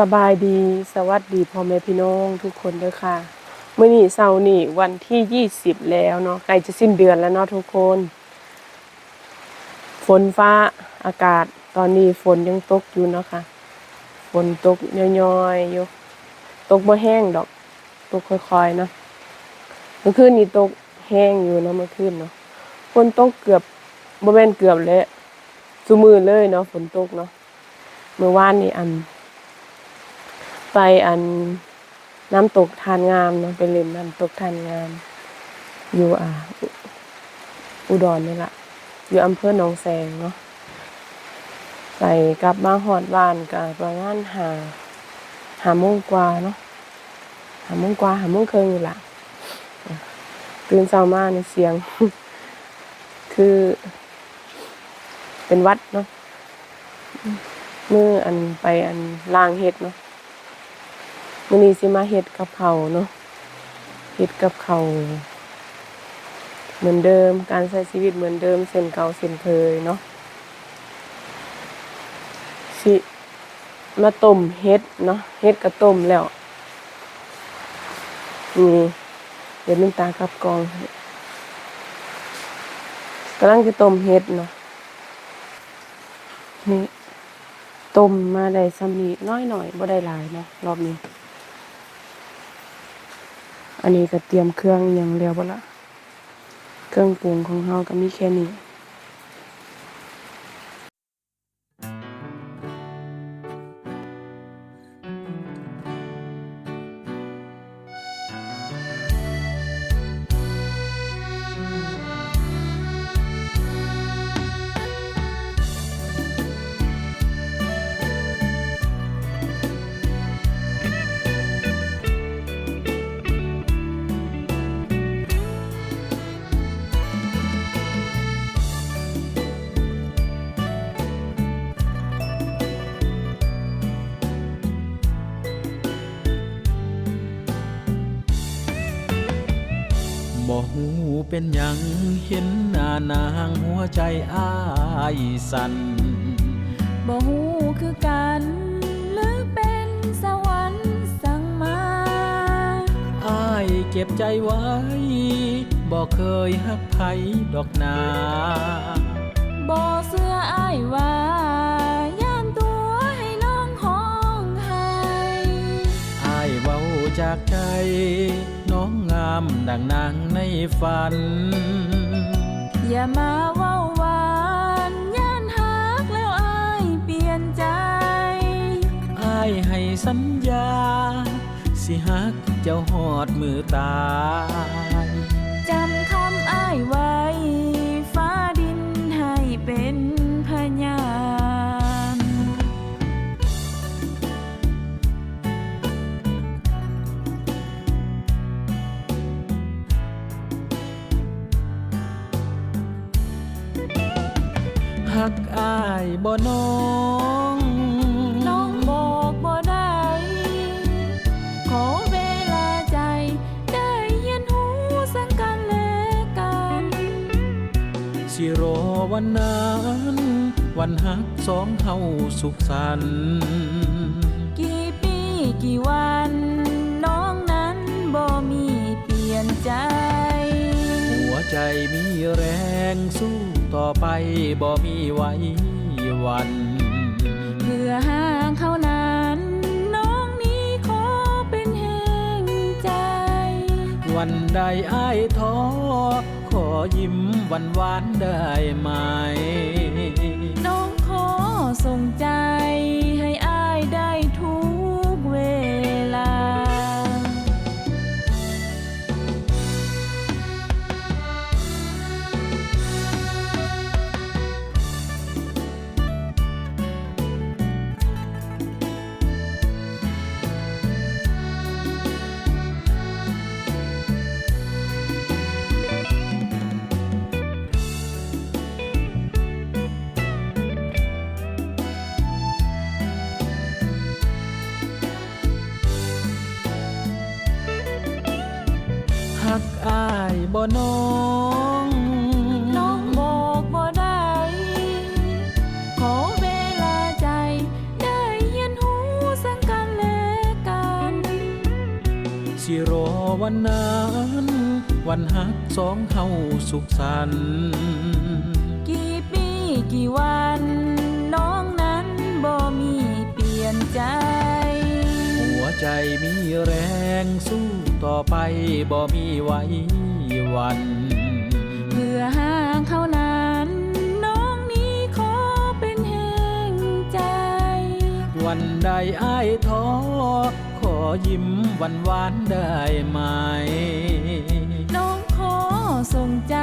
สบายดีสวัสดีพ่อแม่พี่น้องทุกคนด้วยค่ะเมื่อนี้เสาร์นี่วันที่20แล้วเนาะใกล้จะสิ้นเดือนแล้วเนาะทุกคน ฝนฟ้าอากาศตอนนี้ฝนยังตกอยู่เนาะค่ะฝนตกย่อยๆอยู่ตกบ่แห้งดอก ตกค่อยๆเนาะเมื่อคืนนี้ตกแห้งอยู่เนาะเมื่อคืนเนาะฝนตกเกือบบ่แม่นเกือบเลยซุมือเลยเนาะฝนตกเนาะเมื่อวานนี้อัน ไปอันน้ำตกทานงามเนาะไปเล่นน้ำตกทานงาม อยู่อ่าอุดรนี่แหละอยู่อำเภอหนองแสงเนาะไปกลับมาหอดบ้านกับประมาณหาหาโมงกว่าเนาะหาโมงกว่าหาโมงครึ่งนี่แหละตื่นเช้ามาในเสียง คือ เป็นวัดเนาะมืออันไปอันล่างเฮ็ดเนาะ มื้อนี้สิมาเฮ็ดกับเขาเนาะเฮ็ดกับเขาเหมือนเดิมการใช้ชีวิตเหมือนเดิมเส้นเก่าเส้นเคยเนาะสิมาต้มเฮ็ดเนาะเฮ็ดก็ต้มแล้วนี่เดี๋ยวน้ำตากับกองกำลังจะต้มเฮ็ดเนาะนี่ต้มมาได้ซ้ำนี้น้อยหน่อยบ่ได้หลายเนาะรอบนี้ อันนี้ก็เตรียมเครื่องอย่างเรียวบ่ละ เครื่องปรุงของเฮาก็มีแค่นี้ บ่หูเป็นหยังเห็นหน้านางหัวใจอ้ายสั่นบ่ฮู้คือกัน หรือเป็นสวรรค์สั่งมาอ้ายเก็บใจไว้ บ่เคยหักไผดอกนาบ่เสื้ออ้ายว่า จากใจ น้องงามดังนางในฝัน อย่ามาเว้าหวานย่านหักแล้วอ้ายเปลี่ยนใจอ้ายให้สัญญา สิหักเจ้าหอดมือตาย จำคำอ้ายไว้ หักอ้ายบ่น้อง น้องบอกบ่ได้ ขอเวลาใจ ได้ยินหูสังกันและกันสิรอวันนั้น วันหักสองเฮาสุขสันต์กี่ปีกี่วัน น้องนั้นบ่มีเปลี่ยนใจ หัวใจมีแรงสู้ ต่อไปบ่มีไหว้วัน เพื่อห่างเขานั้น น้องนี้ขอเป็นแห่งใจ วันใดอ้ายท้อขอยิ้มหวันหวานๆได้ไหม น้องขอส่งใจ บ่น้อง น้องบอกบ่ได้ ขอเวลาใจ ได้ย็นหูสังกันและกัน สิรอวันนั้น วันฮักสองเฮาสุขสันกี่ปีกี่วัน น้องนั้นบ่มีเปลี่ยนใจ หัวใจมีแรงสู้ ต่อไปบ่มีไหว้วัน เพื่อหางเขานั้น น้องนี้ขอเป็นแห่งใจ วันใดอ้ายท้อขอยิ้มหวันหวานๆได้ไหม น้องขอส่งใจ